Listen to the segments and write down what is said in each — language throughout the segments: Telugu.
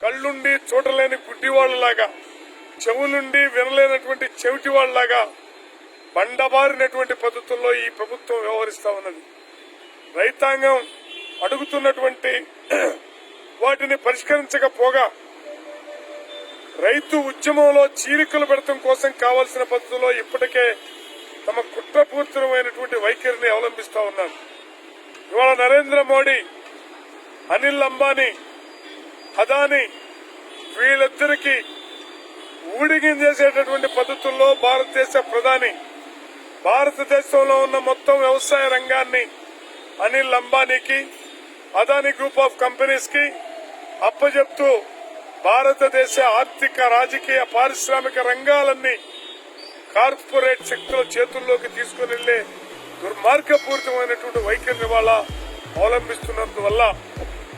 కళ్ళుండి చూడలేని గుడ్డివాళ్ళలాగా చెవులుండి వినలేనటువంటి చెవిటి వాళ్ళలాగా బండబారినటువంటి పద్ధతుల్లో ఈ ప్రభుత్వం వ్యవహరిస్తా ఉన్నది. రైతాంగం అడుగుతున్నటువంటి వాటిని పరిష్కరించకపోగా రైతు ఉద్యమంలో చీలికలు పెడతం కోసం కావాల్సిన పద్ధతిలో ఇప్పటికే తమ కుట్రపూర్తమైనటువంటి వైఖరిని అవలంబిస్తా ఉన్నారు ఇవాళ నరేంద్ర మోడీ అనిల్ అంబానీ అదాని వీళ్ళిద్దరికీ ఊడిగిం చేసేటటువంటి పద్ధతుల్లో భారతదేశ ప్రధాని భారతదేశంలో ఉన్న మొత్తం వ్యవసాయ రంగాన్ని అనిల్ అంబానీకి అదాని గ్రూప్ ఆఫ్ కంపెనీస్కి అప్పజెప్తూ భారతదేశ ఆర్థిక రాజకీయ పారిశ్రామిక రంగాలన్నీ కార్పొరేట్ శక్తుల చేతుల్లోకి తీసుకుని వెళ్ళే దుర్మార్గపూరితమైనటువంటి వైఖరిని వాళ్ళ అవలంబిస్తున్నందువల్ల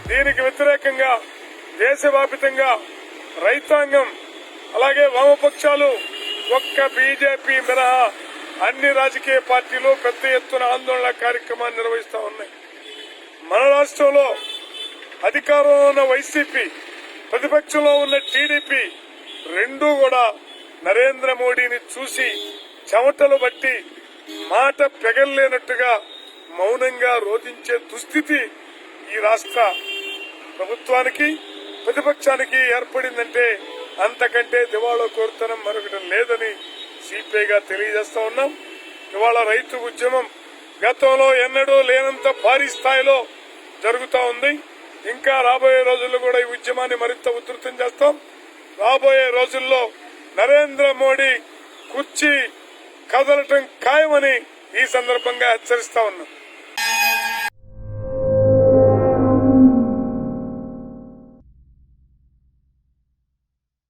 దీనికి వ్యతిరేకంగా దేశవ్యాపితంగా రైతాంగం అలాగే వామపక్షాలు ఒక్క బీజేపీ మినహా అన్ని రాజకీయ పార్టీలు పెద్ద ఎత్తున ఆందోళన కార్యక్రమాన్ని నిర్వహిస్తా ఉన్నాయి. మన రాష్ట్రంలో అధికారంలో ఉన్న వైసీపీ ప్రతిపక్షంలో ఉన్న టీడీపీ రెండూ కూడా నరేంద్ర మోడీని చూసి చెమటలు బట్టి మాట పెగల్లేనట్టుగా మౌనంగా రోధించే దుస్థితి ఈ రాష్ట్ర ప్రభుత్వానికి ప్రతిపక్షానికి ఏర్పడిందంటే అంతకంటే దివాళా కోరుతనం మరొకటి లేదని సిపిఐగా తెలియజేస్తా ఉన్నాం. ఇవాళ రైతు ఉద్యమం గతంలో ఎన్నడూ లేనంత భారీ స్థాయిలో జరుగుతూ ఉంది. ఇంకా రాబోయే రోజుల్లో కూడా ఈ ఉద్యమాన్ని మరింత ఉధృతం చేస్తాం. రాబోయే రోజుల్లో నరేంద్ర మోడీ కుర్చీ కదలటం ఖాయమని ఈ సందర్భంగా హెచ్చరిస్తా ఉన్నాం.